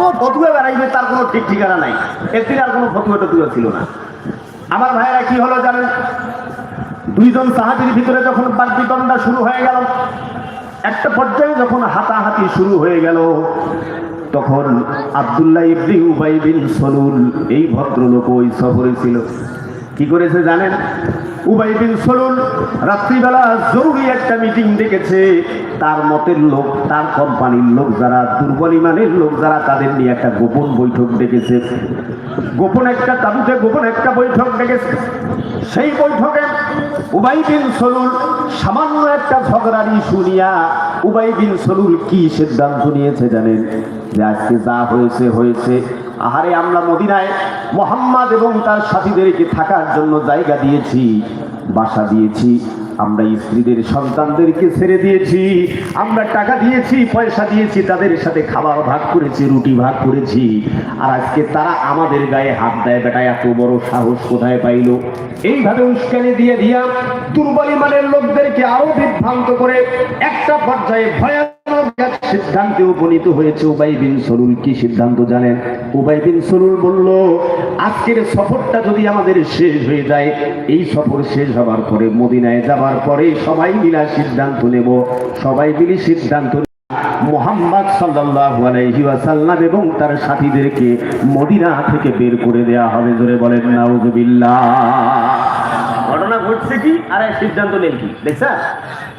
কত ফতুয়া বেড়াইবে, তার কোনো ঠিক ঠিকানা নাই। একদিন আর কোনো ফতুয়া টতুয়া ছিল না। আমার ভাইয়েরা কি হলো জানেন? দুইজন সাহাবির ভিতরে যখন বাদ্যিদণ্ডা শুরু হয়ে গেল, একটা পর্যায়ে যখন হাতাহাতি শুরু হয়ে গেল, তখন আব্দুল্লাহ ইবনি উবাই বিন সলুল, এই ভদ্রলোক ওই সফরে ছিল। কি করেছে জানেন? উবাই বিন সলুল রাত্রিবেলা জরুরি একটা মিটিং ডেকেছে। তার মতের লোক, তার কোম্পানির লোক যারা, দুর্বল ইমানের লোক যারা, তাদের নিয়ে একটা গোপন বৈঠক ডেকেছে। গোপন একটা তাবুতে গোপন একটা বৈঠক ডেকেছে। সেই বৈঠকে উবাই বিন সলুল সামান্য একটা ঝগড়ারি শুনিয়া উবাই বিন সলুল কি সিদ্ধান্ত নিয়েছে জানেন? যে আজকে যা হয়েছে হয়েছে। আহারে আমরা মদিনায় মোহাম্মদ এবং তার সাথীদেরকে থাকার জন্য জায়গা দিয়েছি, বাসা দিয়েছি, আমরা স্ত্রীদের সন্তানদেরকে ছেড়ে দিয়েছি, আমরা টাকা দিয়েছি, পয়সা দিয়েছি, তাদের সাথে খাবার ভাগ করেছি, রুটি ভাগ করেছি। আর আজকে তারা আমাদের গায়ে হাত দেয়, বেটা, এত বড় সাহস কোথায় পাইল? এইভাবে উস্কানি দিয়ে দিয়া দুর্বল ইমানের লোকদেরকে আরও বিভ্রান্ত করে একটা পর্যায়ে ভয়ানক সিদ্ধান্তে উপনীত হয়েছে উবাই বিন সরুল কি সিদ্ধান্ত জানেন? উবাই বিন সরুল বলল, আজকের সফরটা যদি আমাদের শেষ হয়ে যায়, এই সফর শেষ হবার পরে, মদিনায় যাবার পরে সবাই মিলা সিদ্ধান্ত নেব। সবাই মিলে সিদ্ধান্ত মোহাম্মদ সাল্লাল্লাহু এবং তার সাথীদেরকে মদিনা থেকে বের করে দেয়া হবে, জোরে বলেন, নাউজুবিল্লাহ। ঘটনা ঘটছে কি? আরে সিদ্ধান্ত নেন কি? দেখছেন?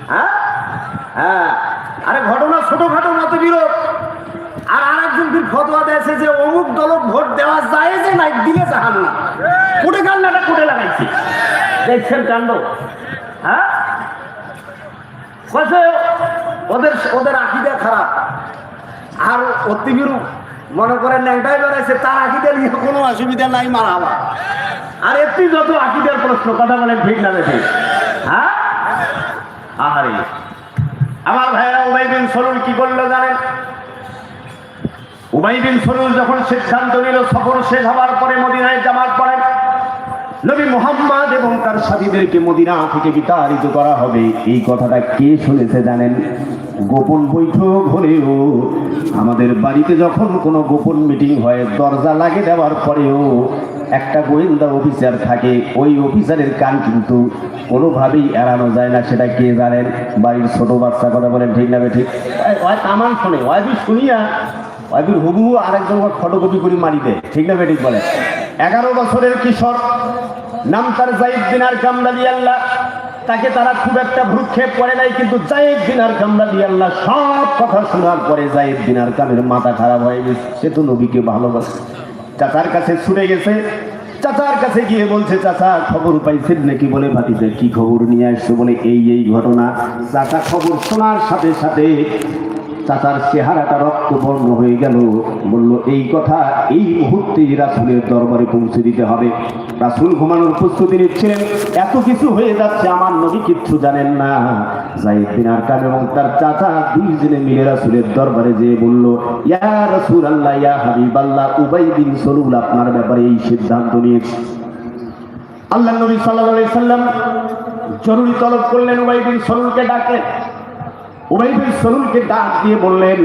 হ্যাঁ? হ্যাঁ। আরে ঘটনা ছোটখাটো মতবিরোধ আর আরেকজন ফির ফতোয়া দিয়েছে যে অমুক দলক ভোট দেওয়া যায় যে নাই, দিলে জাহান না কোটে কান্নাটা কোটে লাগাইছে? দেখছেন কাণ্ড? হ্যাঁ? ওদের ওদের আকিদা খারাপ। আর অতিবিরু মনে করেন ন্যাংটাই বেড়াইছে তার আকিদা নিয়ে কোনো অসুবিধা নাই মারা মারাবা আর একটি যত আকিদের প্রশ্ন, কথা বলেন ঠিক না দেখে। হ্যাঁ? আহারে। আমার ভাইয়েরা উবাই বিন সলুল কি করল জানেন? উবাই বিন সলুল যখন সিদ্ধান্ত নিল সফর শেষ হওয়ার পরে মদিনায় যাওয়ার পরে নবী মোহাম্মদ এবং তার সাথীদেরকে মদিনা থেকে বিতাড়িত করা হবে। এই কথাটা কে শুনেছে জানেন? গোপন বৈঠক হলেও আমাদের বাড়িতে যখন কোনো গোপন মিটিং হয়, দরজা লাগে দেওয়ার পরেও একটা গোয়েন্দা অফিসার থাকে, ওই অফিসারের কান কিন্তু কোনোভাবেই এড়ানো যায় না, সেটা কে জানেন? বাড়ির ছোট বাচ্চা কথা বলেন, ঠিক না বে ঠিক ওই কামান শোনে ওই শুনিয়া ওই হুবু আরেকজন ফটোকপি করে মারি দেয়, ঠিক না বে ঠিক বলে এগারো বছরের কিশোর, নাম তার জাইদ দিনার কামরালি আল্লাহ। তাকে তারা খুব একটা ভ্রুক্ষেপ করে নাই, কিন্তু জাইদ দিনার কামরালি আল্লাহ সব কথা শোনার পরে জাইদ দিনার কামের মাথা খারাপ হয়ে গেছে। সে তো নবীকে ভালোবাসে। চাচার কাছে ছুটে গেছে। চাচার কাছে গিয়ে বলছে, চাচা, খবর পাইছেন নাকি? বলে ভাতিতে কি খবর নিয়ে আসছে? বলে, এই এই ঘটনা। চাচা খবর শোনার সাথে সাথে চাচার চেহারাটা রক্ত রক্তবর্ণ হয়ে গেল। বলল, এই কথা এই মুহূর্তে রাসুলের দরবারে পৌঁছে দিতে হবে। রাসুল ঘুমানোর প্রস্তুতি নিচ্ছিলেন। এত কিছু হয়ে যাচ্ছে, আমার নবী কিচ্ছু জানেন না। জাইদ বিন আরকাম এবং তার চাচা দুইজনে মিলে রাসুলের দরবারে যেয়ে বলল, ইয়া রাসুল আল্লাহ ইয়া হাবিব আল্লাহ উবাই বিন সলুল আপনার ব্যাপারে এই সিদ্ধান্ত নিয়েছে। আল্লাহ নবী আলাইহি সাল্লাম জরুরি তলব করলেন, উবাই বিন সলুলকে ডাকলেন। সরুলকে ডাক দিয়ে বললেন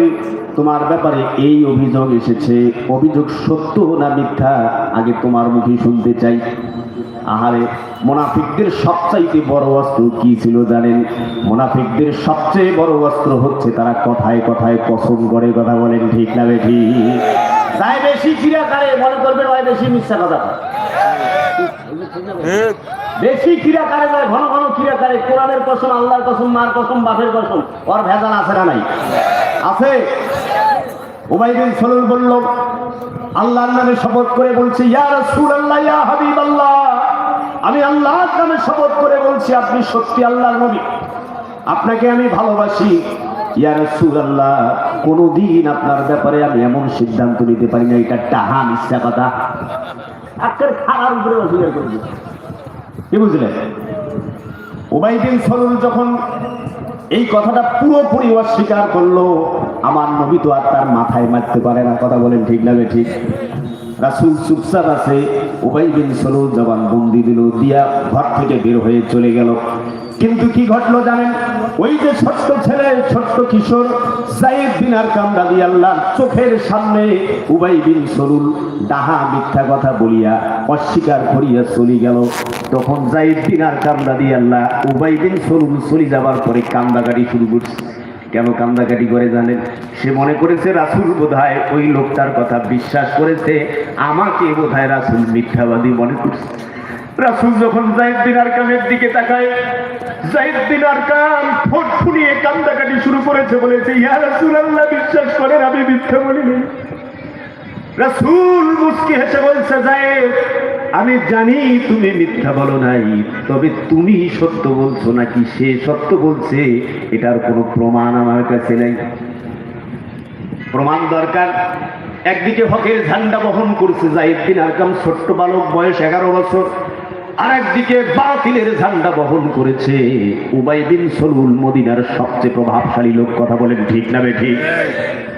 তোমার ব্যাপারে এই অভিযোগ এসেছে। অভিযোগ সত্য না মিথ্যা? আগে তোমার মুখে শুনতে চাই। আহারে মোনাফিকদের সবচাইতে বড় অস্ত্র কি ছিল জানেন? মোনাফিকদের সবচেয়ে বড় অস্ত্র হচ্ছে তারা কথায় কথায় কসম করে কথা বলেন ঠিক না বেঠি? তাই বেশি ক্রিয়া করে মনে করবেন ওই বেশি মিথ্যা কথা। বেশি ক্রিয়া কারে যায় ঘন ঘন ক্রিয়া করে কোরআনের কসম, আল্লাহর কসম, মার কসম, বাপের কসম। ওর ভেজাল আছে না নাই? আছে? উবাইবিন সলুল বলল, আল্লাহর নামে শপথ করে বলছি, ইয়া রাসূলুল্লাহ, ইয়া হাবিবাল্লাহ। আমি আল্লাহর নামে শপথ করে বলছি, আপনি সত্যি আল্লাহর নবী। আপনাকে আমি ভালোবাসি। ইয়া রাসূলুল্লাহ, কোনোদিন আপনার ব্যাপারে আমি এমন সিদ্ধান্ত নিতে পারি না। এটা টাহা মিথ্যা কথা। আজকের খারাপ উপরে অস্বীকার করে কি বুঝলেন ওবাইদিন সরুল যখন এই কথাটা পুরোপুরি অস্বীকার করল, আমার নবী তো আর তার মাথায় মারতে পারে না, কথা বলেন ঠিক না ঠিক রাসুল চুপচাপ আছে উবাই বিন সলুল জবান বন্দি দিল, দিয়া ঘর থেকে বের হয়ে চলে গেল। কিন্তু কি ঘটলো জানেন? ওই যে ছোট্ট ছেলে, ছোট্ট কিশোর সাইদ বিন আর কামরাদি আল্লাহ চোখের সামনে উবাই বিন সরুল ডাহা মিথ্যা কথা বলিয়া অস্বীকার করিয়া চলি গেল। তখন জাইদ বিন আর কামরাদি আল্লাহ উবাই বিন সরুল চলে যাবার পরে কান্দাকাটি শুরু করছে। কেন কান্দাকাটি করে জানেন? সে মনে করেছে, রাসুল বোধহয় ওই লোকটার কথা বিশ্বাস করেছে, আমাকে বোধহয় রাসুল মিথ্যাবাদী মনে করছে। রাসুল যখন জাইদ বিন আরকামের দিকে তাকায় জাইদ বিন আরকাম ঠোঁট ফুলিয়ে কান্দাকাটি শুরু করেছে, বলেছে, ইয়া রাসুল আল্লাহ বিশ্বাস করেন, আমি মিথ্যা বলিনি। রাসুল মুস্কি হেসে বলছে জায়েদ আমি জানি তুমি মিথ্যা বলো নাই তবে তুমি সত্য বলছো নাকি? সে সত্য বলছে এটার কোনো প্রমাণ আমার কাছে নেই। প্রমাণ দরকার। একদিকে হকের ঝান্ডা বহন করছে জাহিদ বিন আরকাম ছোট্ট বালক বয়স এগারো বছর। আর একদিকে বাতিলের ঝান্ডা বহন করেছে উবাই বিন সলুল মদিনার সবচেয়ে প্রভাবশালী লোক। কথা বলেন ঠিক না বে ঠিক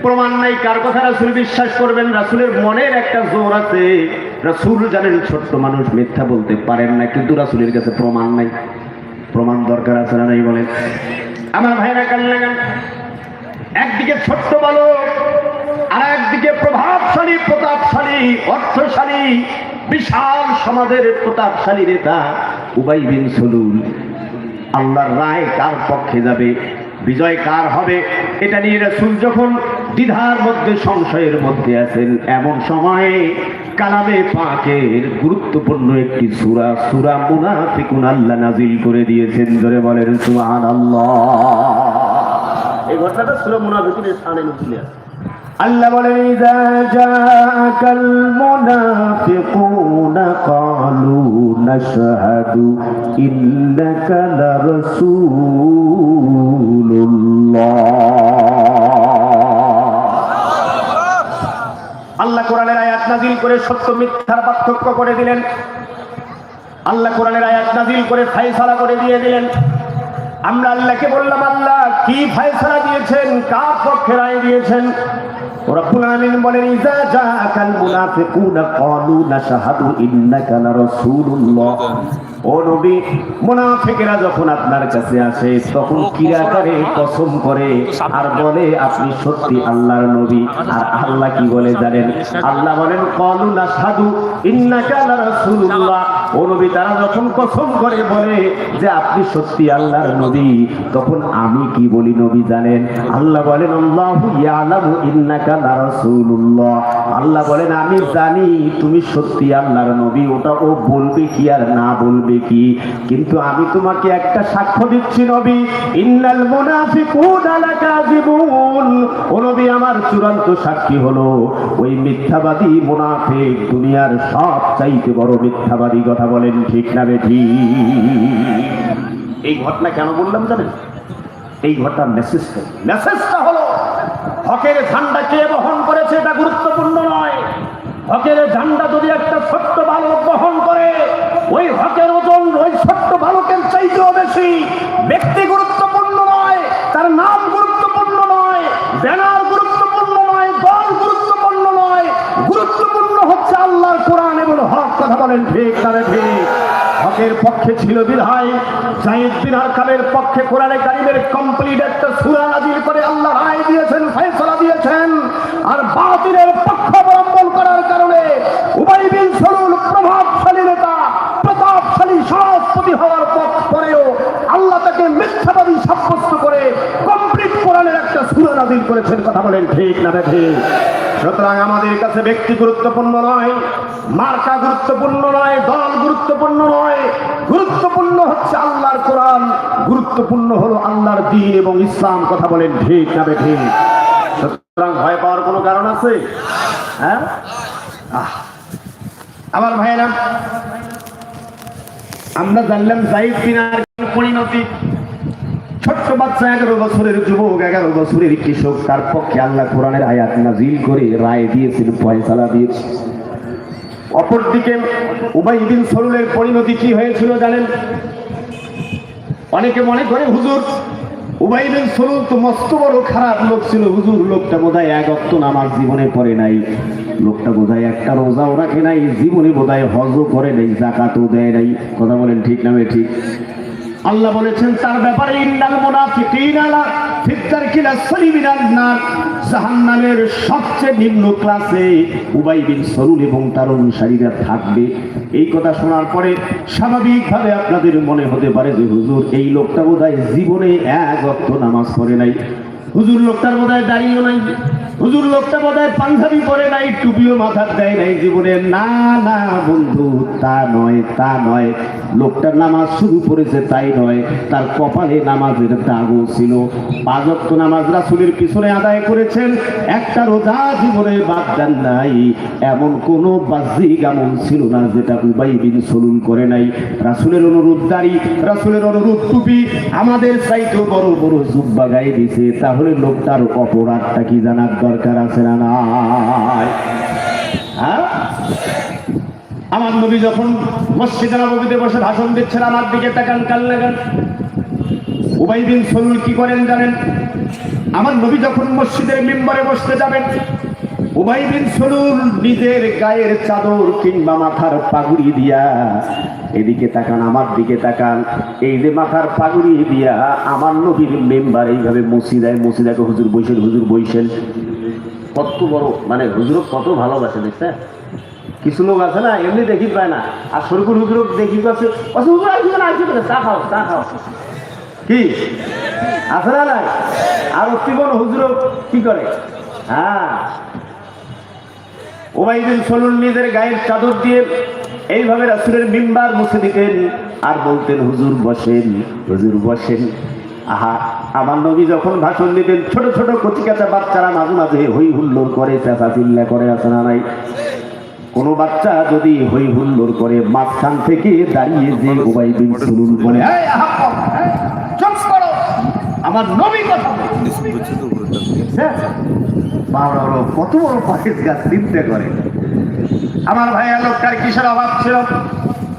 প্রমাণ নাই কার কথা রাসুল বিশ্বাস করবেন? রাসুলের মনের একটা জোর আছে। রাসুল জানেন ছোট্ট মানুষ মিথ্যা বলতে পারেন না, কিন্তু রাসুলের কাছে প্রমাণ নাই। প্রমাণ দরকার আছে না নাই বলেন? আমার ভাইরা লাগান। একদিকে ছোট্ট বালক আর একদিকে প্রভাবশালী, প্রতাপশালী, অর্থশালী, বিশাল সমাজের প্রতাপশালী নেতা উবাই বিন সলুল। আল্লাহর রায় কার পক্ষে যাবে, বিজয় কার হবে, এটা নিয়ে রাসূল যখন দ্বিধার মধ্যে, সংশয়ের মধ্যে আছেন, এমন সময়ে কালামে পাকের গুরুত্বপূর্ণ একটি সূরা সূরা মুনাফিকুন আল্লাহ নাজিল করে দিয়েছেন। ধরে বলেন সুবহানাল্লাহ। এই ঘটনাটা সূরা মুনাফিকুনের নজুলে আছে আল্লাহ বলেন ইযা জাআকাল মুনাফিকুনা ক্বালু নাশহাদু ইন্নাকা লারাসূলুল্লাহ। আল্লাহ কোরআনের নাজিল করে সত্য মিথ্যার পার্থক্য করে দিলেন। আল্লাহ কোরআনের আয়াত নাজিল করে ফাইসালা করে দিয়ে দিলেন। আমরা আল্লাহকে বললাম, আল্লাহ, কি ফায়সালা দিয়েছেন? কার পক্ষে রায় দিয়েছেন? রব্বুল আলামিন বলেন ইজা জাআকাল মুনাফিকুনা ক্বালু নাশহাদু ইন্নাকা লারাসূলুল্লাহ। ও নবী, মুনাফিকেরা যখন আপনার কাছে আসে, তখন কিরাকারে কসম করে, আর বলে, আপনি সত্যি আল্লাহর নবী। আর আল্লাহ কি বলে জানেন? আল্লাহ বলেন, ক্বালু নাশহাদু ইন্নাকা লারাসূলুল্লাহ। নবী, তারা যখন কসম করে বলে যে আপনি সত্যি আল্লাহর নবী, তখন আমি কি বলি নবী জানেন? আল্লাহ বলেন আল্লাহ বলেন, আমি জানি তুমি সত্যি আল্লাহর নবী, ওটা ও বলবে কি আর না বলবে কি? কিন্তু আমি তোমাকে একটা সাক্ষ্য দিচ্ছি নবী, ইন্নাল মুনাফিকুনা লাকাযিবুন। ও নবী, আমার চূড়ান্ত সাক্ষী হলো, ওই মিথ্যাবাদী মুনাফিক দুনিয়ার সব চাইতে বড় মিথ্যাবাদী কথা বলেন ঠিক না বেঠি? এই ঘটনা কেন বললাম জানেন? এই ঘটনার মেসেজটা মেসেজটা হলো, হকের ঝান্ডা কে বহন করেছে এটা গুরুত্বপূর্ণ নয়। হকের ঝান্ডা যদি একটা ছোট্ট বালক বহন করে, ওই হকের ওজন, ওই ছোট্ট বালকের চাইতেও বেশি। ব্যক্তি গুরুত্বপূর্ণ নয়, তার নাম গুরুত্বপূর্ণ নয়। ব্যানার গুরুত্বপূর্ণ নয় দল গুরুত্বপূর্ণ নয় গুরুত্বপূর্ণ হচ্ছে আল্লাহর কোরআন এবং হক কথা বলেন ঠিক তাহলে ঠিক হকের পক্ষে ছিল বিধায় জাহিদ বিন হারকামের পক্ষে কোরআনে কারিমের কমপ্লিট একটা সূরা নাজিল করে আল্লাহ রায় দিয়েছেন, ফয়সালা দিয়েছেন। আর বাতিলের পক্ষ অবলম্বন করার কারণে উবাই বিন সলুল প্রভাবশালী নেতা, প্রতাপশালী সভাপতি হওয়ার পর পরেও আল্লাহ তাকে মিথ্যাবাদী সাব্যস্ত করে কমপ্লিট কোরআনের একটা সূরা নাজিল করেছেন। কথা বলেন, ঠিক না ঠিক? সুতরাং আমাদের কাছে ব্যক্তি গুরুত্বপূর্ণ নয়। মার্কা গুরুত্বপূর্ণ নয়, দল গুরুত্বপূর্ণ নয়। গুরুত্বপূর্ণ হচ্ছে আল্লাহর কোরআন, গুরুত্বপূর্ণ হলো আল্লাহর দিন এবং ইসলাম, কথা বলেন ঠিক না সুতরাং ভয় পাওয়ার কোনো কারণ আছে? হ্যাঁ। আমার ভাইয়েরা, আমরা জানলাম জাহিদ বিনার পরিণতি ছোট্ট বাচ্চা এগারো বছরের যুবক, এগারো বছরের কৃষক, তার পক্ষে আল্লাহ কোরআনের আয়াত নাজিল করে রায় দিয়েছিল ফয়সালা দিয়েছে অপরদিকে উবাই বিন সরুলের পরিণতি কি হয়েছিল জানেন? অনেকে মনে করে, হুজুর, উবাই বিন সরুল তো মস্ত বড় খারাপ লোক ছিল। হুজুর, লোকটা বোধহয় এক অক্ত নামাজ জীবনে পড়ে নাই। লোকটা বোধহয় একটা রোজাও রাখে নাই। জীবনে বোধহয় হজও করে নাই, জাকাতও দেয় নাই। কথা বলেন ঠিক নামে ঠিক? আল্লাহ বলেছেন, তার ব্যাপারে ইন্নাল মুনাফিকিনা লা ফিদ্দারকিল আসফালি মিনান নার। জাহান্নামের সবচেয়ে নিম্ন ক্লাসে উবাই বিন সরুল এবং তার অনুসারীরা থাকবে। এই কথা শোনার পরে স্বাভাবিকভাবে আপনাদের মনে হতে পারে যে, হুজুর, এই লোকটা বোধহয় জীবনে এক অক্ত নামাজ পড়ে নাই। হুজুর, লোকটার বোধহয় দাঁড়িয়েও নাই। হুজুর, লোকটা বোধহয় পাঞ্জাবি পরে নাই, টুপিও মাথার দেয় নাই জীবনে। না না, বন্ধু, তা নয় তা নয়। লোকটার নামাজ শুরু করেছে, তাই নয়, তার কপালে নামাজের দাগও ছিল। পাঁচক্ত নামাজ রাসুলের পিছনে আদায় করেছেন, একটা রোজা জীবনে বাদ নাই। এমন কোন বাহ্যিক আমল ছিল না যেটা উবাই বিন সলুল করে নাই। রাসুলের অনুরোধ দাঁড়ি, রাসুলের অনুরোধ টুপি, আমাদের চাইতেও বড় বড় জুব্বা গায়ে দিছে তাহলে লোকটার অপরাধটা কি জানার দরকার আছে না হ্যাঁ? আমার নবী যখন মসজিদে নবীতে বসে ভাষণ দিচ্ছেন, আমার দিকে তাকান কাল লাগান। উবাই বিন সলুল কি করেন জানেন? আমার নবী যখন মসজিদের মেম্বারে বসতে যাবেন, উবাই বিন সলুল নিজের গায়ের চাদর কিংবা মাথার পাগুড়ি দিয়া এদিকে তাকান, আমার দিকে তাকান। এই যে মাথার পাগুড়ি দিয়া আমার নবীর মেম্বার এইভাবে মসজিদায়, মসজিদাকে হুজুর বইছেন হুজুর বইছেন কত বড় মানে হুজুর কত ভালোবাসে, দেখছেন? কিছু লোক আছে না, এমনি দেখি পায় না। আর সরকুর হুজুর দেখি আসবে না চা খাও চা খাও। কি? আছে না নাই? আর অতিবন হুজুর কি করে? হ্যাঁ। ওবাইদিন সলুন নিজের গায়ের চাদর দিয়ে এইভাবে রাসুলের মিম্বার মুছে দিতেন। আর বলতেন, হুজুর বসেন হুজুর বসেন। আহা, আমার নবী যখন ভাষণ দিতেন, ছোট ছোট কচি কাঁচা বাচ্চারা মাঝে মাঝে হই হুল্লোড় করে চেঁচা চিল্লা করে, আছে না নাই? কোনো বাচ্চা যদি হই হুল্লোর করে মাঝখান থেকে দাঁড়িয়ে যে ওবাই বিন সুলুল বলে "এই, আহাম্মক, এই, চুপ করো আমার নবী কথা বলে।" দেখছেন? বাবা বড় কত বড় পাখির গাছ চিনতে করে আমার ভাইয়া লোকটার কিসের অভাব ছিল